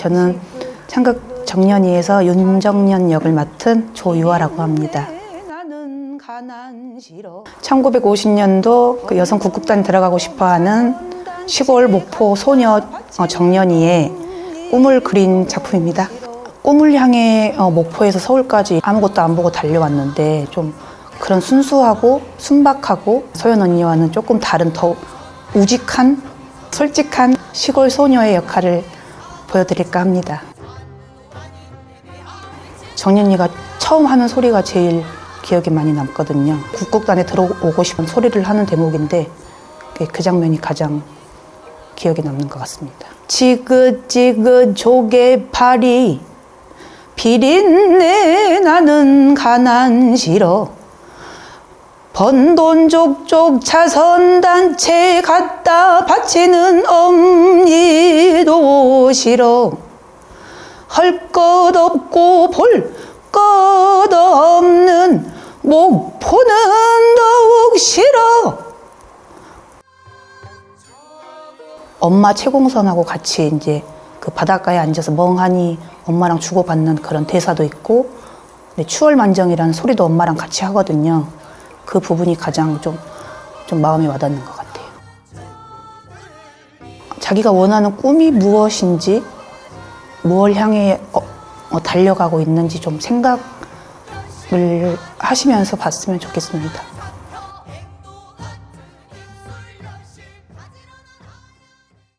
저는 창극 정년이에서 윤정년 역을 맡은 조유아라고 합니다. 1950년도 그 여성 국극단 들어가고 싶어하는 시골 목포 소녀 어, 정년이의 꿈을 그린 작품입니다. 꿈을 향해 어, 목포에서 서울까지 아무것도 안 보고 달려왔는데 좀 그런 순수하고 순박하고 소연 언니와는 조금 다른 더 우직한 솔직한 시골 소녀의 역할을 보여드릴까 합니다. 정연이가 처음 하는 소리가 제일 기억에 많이 남거든요. 국곡단에 들어오고 싶은 소리를 하는 대목인데 그- 그 장면이 가장 기억에 남는 것 같습니다. 지긋지긋 조개팔이 비린내 나는 가난 싫어 번돈 족족 자선단체 갖다 바치는 엄니도 싫어 할 것 없고 볼 것 없는 목포는 더욱 싫어 엄마 최공선하고 같이 이제 그 바닷가에 앉아서 멍하니 엄마랑 주고받는 그런 대사도 있고 네, 추월만정이라는 소리도 엄마랑 같이 하거든요. 그 부분이 가장 좀, 좀 마음에 와닿는 것 같아요. 자기가 원하는 꿈이 무엇인지, 무엇을 향해 어, 어, 달려가고 있는지 좀 생각을 하시면서 봤으면 좋겠습니다.